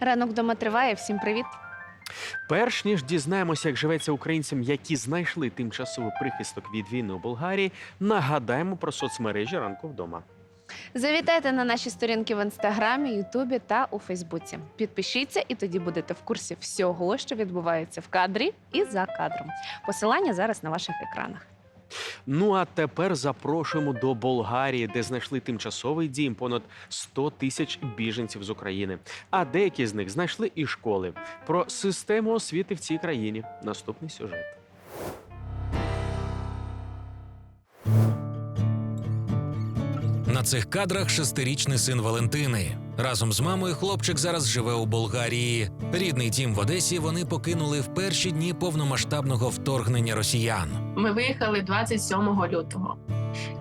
Ранок вдома триває. Всім привіт. Перш ніж дізнаємося, як живеться українцям, які знайшли тимчасовий прихисток від війни у Болгарії, нагадаємо про соцмережі ранку вдома. Завітайте на наші сторінки в інстаграмі, Ютубі та у Фейсбуці. Підпишіться, і тоді будете в курсі всього, що відбувається в кадрі і за кадром. Посилання зараз на ваших екранах. Ну а тепер запрошуємо до Болгарії, де знайшли тимчасовий дім понад 100 тисяч біженців з України. А деякі з них знайшли і школи. Про систему освіти в цій країні. Наступний сюжет. На цих кадрах шестирічний син Валентини. Разом з мамою хлопчик зараз живе у Болгарії. Рідний дім в Одесі вони покинули в перші дні повномасштабного вторгнення росіян. Ми виїхали 27 лютого.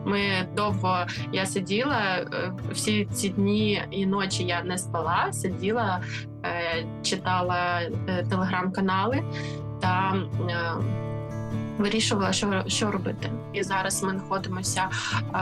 Ми довго я сиділа е, всі ці дні і ночі я не спала, сиділа, е, читала е, телеграм-канали та вирішувала, що, що робити. І зараз ми знаходимося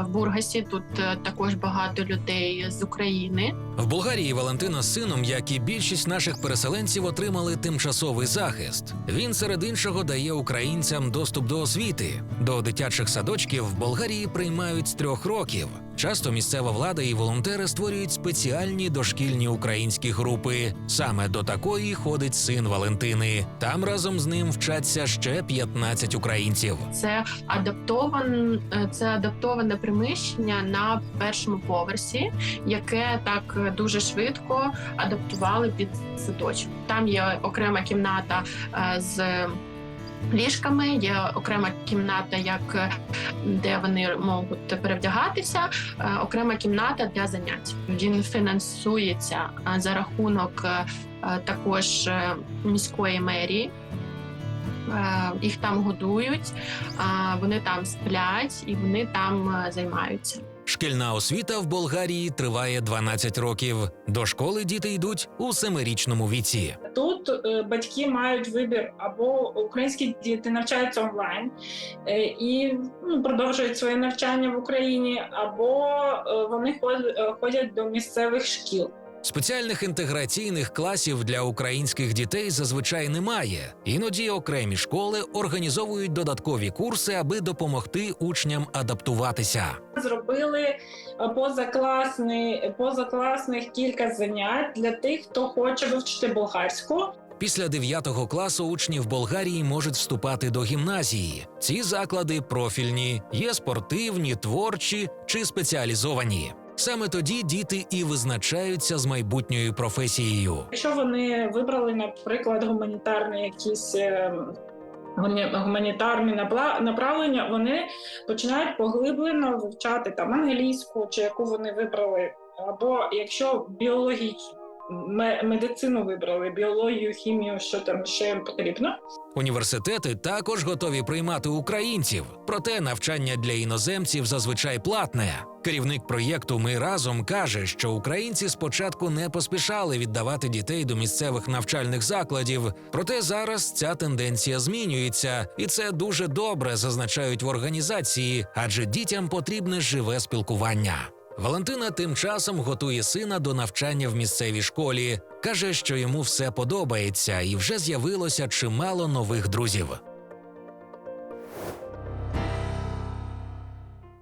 в Бургасі. Тут е, також багато людей з України. В Болгарії Валентина з сином, як і більшість наших переселенців, отримали тимчасовий захист. Він серед іншого дає українцям доступ до освіти. До дитячих садочків в Болгарії приймають з трьох років. Часто місцева влада і волонтери створюють спеціальні дошкільні українські групи. Саме до такої ходить син Валентини. Там разом з ним вчаться ще 15 українців. Це адаптован, е, це адаптоване приміщення на першому поверсі, яке так дуже швидко адаптували під садочок. Там є окрема кімната е, з ліжками, є окрема кімната, як е, де вони можуть перевдягатися, е, окрема кімната для занять. Він фінансується е, за рахунок також міської мерії. Їх там годують, вони там сплять і вони там займаються. Шкільна освіта в Болгарії триває 12 років. До школи діти йдуть у семирічному віці. Тут е, батьки мають вибір або українські діти навчаються онлайн е, і ну, продовжують своє навчання в Україні, або е, вони ход- ходять до місцевих шкіл. Спеціальних інтеграційних класів для українських дітей зазвичай немає. Іноді окремі школи організовують додаткові курси, аби допомогти учням адаптуватися. Зробили е, позакласний, позакласних кілька занять для тих, хто хоче вивчити болгарську. Після 9 класу учні в Болгарії можуть вступати до гімназії. Ці заклади профільні, є спортивні, творчі чи спеціалізовані. Саме тоді діти і визначаються з майбутньою професією. Якщо вони вибрали, наприклад, гуманітарні якісь. е, гумані- Гуманітарні направлення вони починають поглиблено вивчати там англійську, чи яку вони вибрали, або якщо біологічну медицину вибрали, біологію, хімію, що там ще потрібно. Університети також готові приймати українців, проте навчання для іноземців зазвичай платне. Керівник проєкту Ми разом каже, що українці спочатку не поспішали віддавати дітей до місцевих навчальних закладів. Проте зараз ця тенденція змінюється, і це дуже добре зазначають в організації, адже дітям потрібне живе спілкування. Валентина тим часом готує сина до навчання в місцевій школі. каже, що йому все подобається, і вже з'явилося чимало нових друзів.